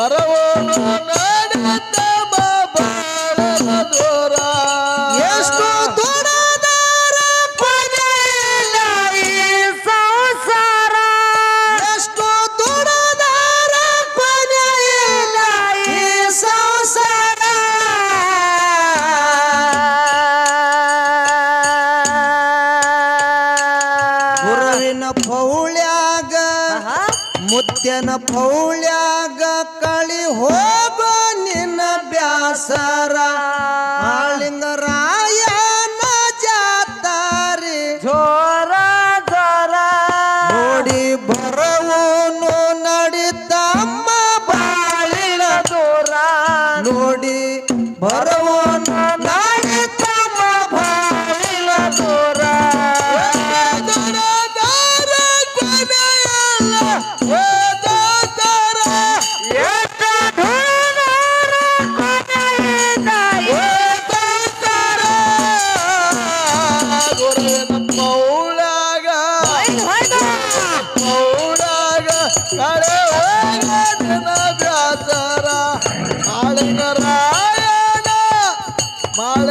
ಬರವೋಡು ನಡುತ್ತ ಬಾಳಲ ದೂರ. ಎಷ್ಟು ಕೊನೆಯಿಲ್ಲ ಈ ಸಂಸಾರ. ಎಷ್ಟು ಈ ಸಂಸಾರ. ಗುರುವಿನ ಪೌಳ್ಯಾಗ ಮುತ್ಯನ ಪೌಳ್ಯಾಗ ಕಳಿ ಹೋಗ ನಿನ್ನ ಬ್ಯಾಸರ. ಆಳಿಂಗರಾಯನ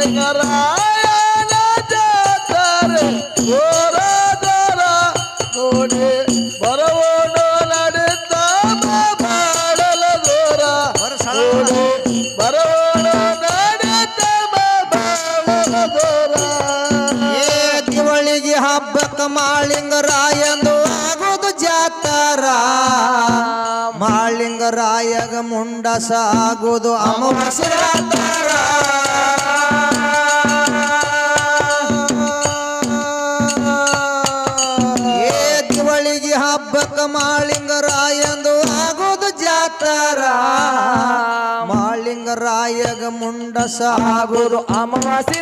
ಮಾಳಿಂಗರಾಯಣ ಜಾತ್ರೆ ದೂರ ದೂರ ನೋಡಿ ಬರವೋಡು ನಡುತ್ತ ಬಾಳಲ ದೂರ ನೋಡಿ ಬರವೋಡು ನಡುತ್ತ ಬಾಳಲ ದೂರ ಏ ದಿವಳಿಗೆ ಹಬ್ಬಕ್ಕ ಮುಂಡಸ ಆಗೋದು ಅಮಾವಾಸ್ಯರಾತಾರ ಮುಂಡಸ ಆಗೋದು ಅಮಾವಾಸಿ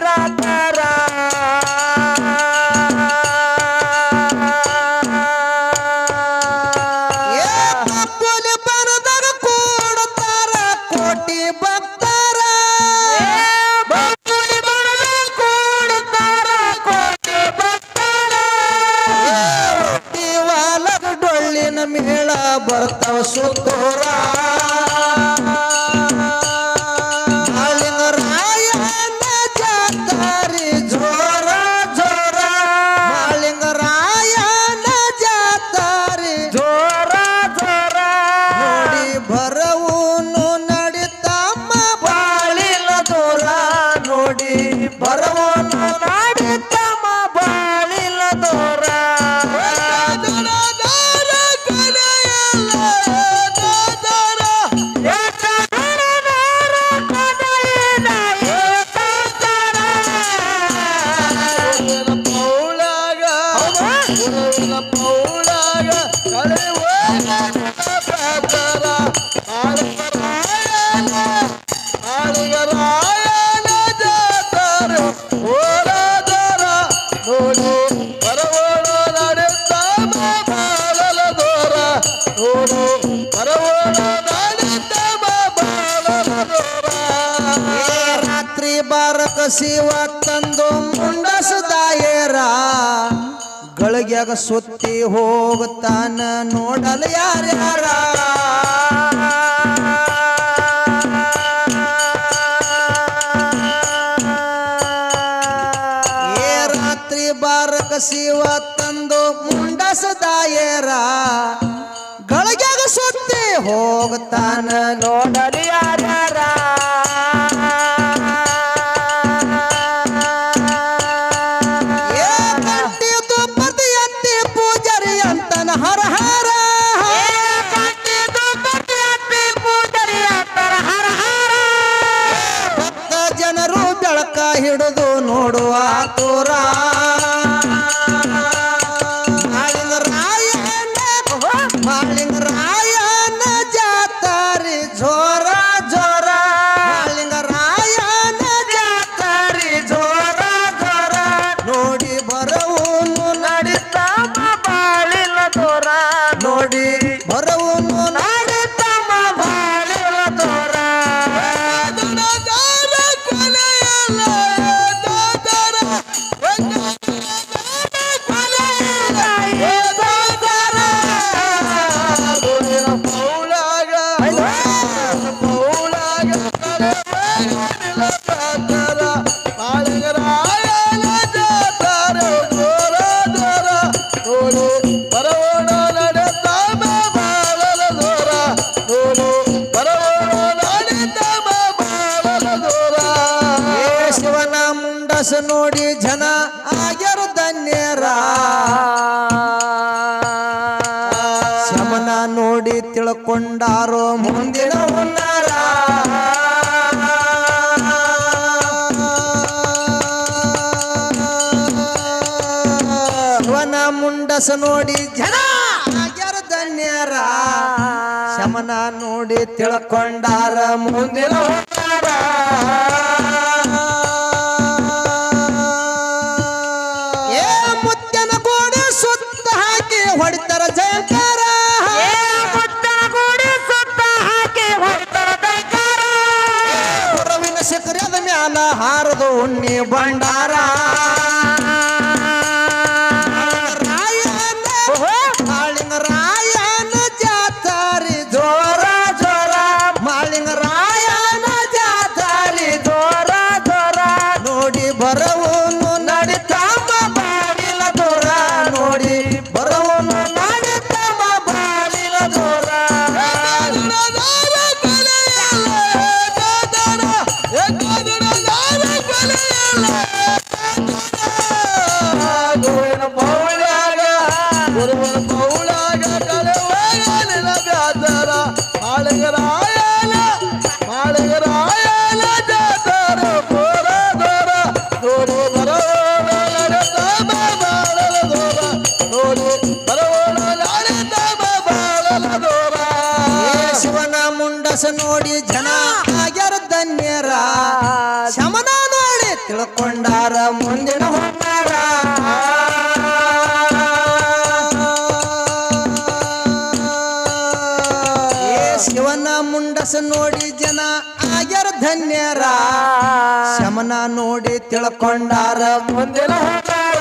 ಶಿವ ತಂದು ಮುಂಡಸದಾಯರ ಗಳಿಗ್ಯಾಗ ಸುತ್ತಿ ಹೋಗುತ್ತಾನ ನೋಡಲು ಯಾರ್ಯಾರ. ಏ ರಾತ್ರಿ ಬಾರಕ ಶಿವ ತಂದು ಮುಂಡಸದಾಯರ ಗಳಿಗ್ಯಾಗ ಸುತ್ತಿ ಹೋಗುತ್ತಾನ ನೋಡಲಿ ಯಾರ್ಯಾರ. তোরা ನೋಡಿ ಜನ ಆಗ್ಯರು ಧನ್ಯರ. ಶಮನ ನೋಡಿ ತಿಳ್ಕೊಂಡಾರು ಮುಂದಿನ ಹುನ್ನಾರ. ವನ ಮುಂಡಸ ನೋಡಿ ಜನ ಆಗ್ಯರು ಧನ್ಯರ. ಶಮನ ನೋಡಿ ತಿಳ್ಕೊಂಡಾರ ಮುಂದಿನ ಹುನ್ನಾರ. ಹಾರದು ಉಣ್ಣಿ ಭಂಡಾರ. ನೋಡಿ ಜನ ಆಗ್ಯಾರ ಧನ್ಯರ ಶಮನ ತಿಳ್ಕೊಂಡಾರ ಮುಂದಿನ ಹೋಗ್ತಾರ ಶಿವನ ಮುಂಡಸ ನೋಡಿ ಜನ ಆಗ್ಯಾರ ಧನ್ಯರ. ಶಮನ ನೋಡಿ ತಿಳ್ಕೊಂಡಾರ ಮುಂದಿನ ಹೋಗ್ತಾರ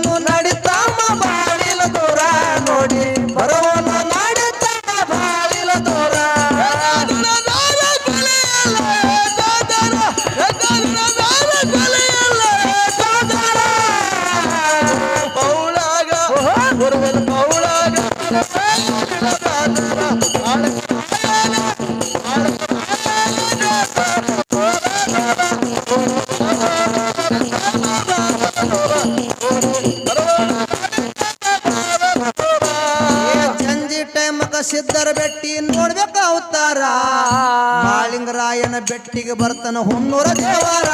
ಪೆಟ್ಟಿಗೆ ಬರ್ತನ ಹೊನ್ನೂರ ದೇವರ.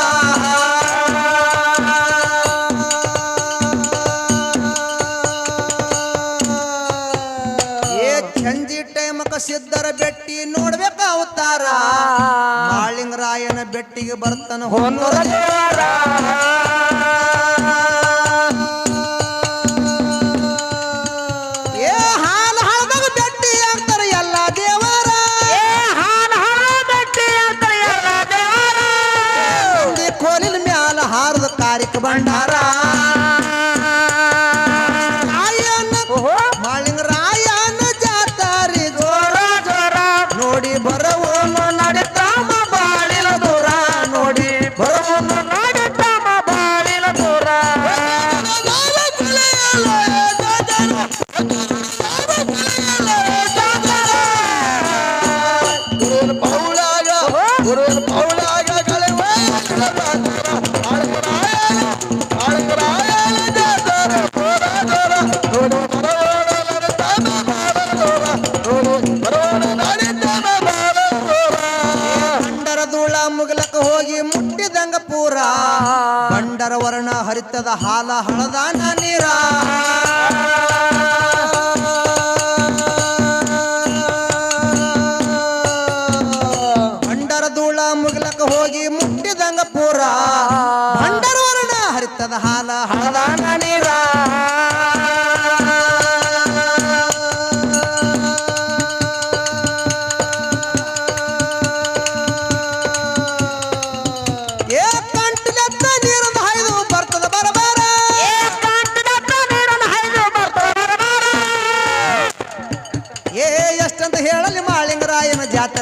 ಏ ಚಂದಿ ಟೈಮಕ ಸಿದ್ಧರ ಬೆಟ್ಟಿ ನೋಡ್ಬೇಕ ಅವತಾರ. ಮಾಳಿಂಗರಾಯನ ಬೆಟ್ಟಿಗೆ ಬರ್ತನ ಹೊನ್ನೂರ ದೇವರ.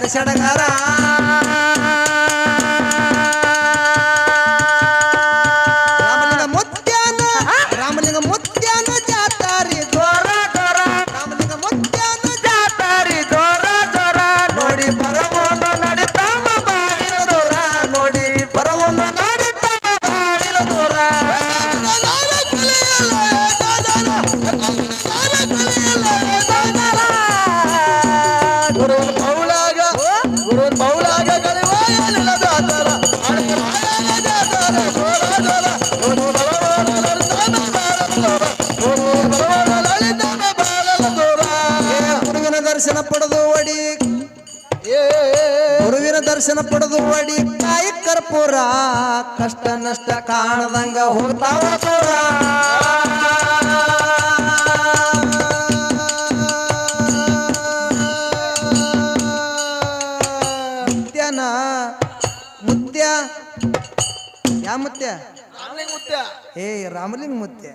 కలిసడగరా ಕಷ್ಟ ನಷ್ಟ ಕಾಣದಂಗ ಹೋಗ್ತಾವ ದೂರ ಮುತ್ಯನ ಮುತ್ಯ. ಯಾ ಮುತ್ಯ? ಮುತ್ಯ. ಏ ರಾಮಲಿಂಗ ಮುತ್ಯ.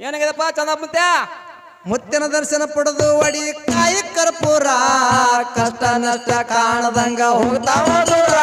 ಏನಾಗ್ಯದಪ್ಪ ಚಂದ ಮುತ್ಯ? ಮುತ್ತಿನ ದರ್ಶನ ಪಡೆದು ಒಡಿ ಕಾಯಿ ಕರ್ಪೂರ. ಕಷ್ಟ ನಷ್ಟ ಕಾಣದಂಗ ಹೋಗ್ತಾವ ದೂರ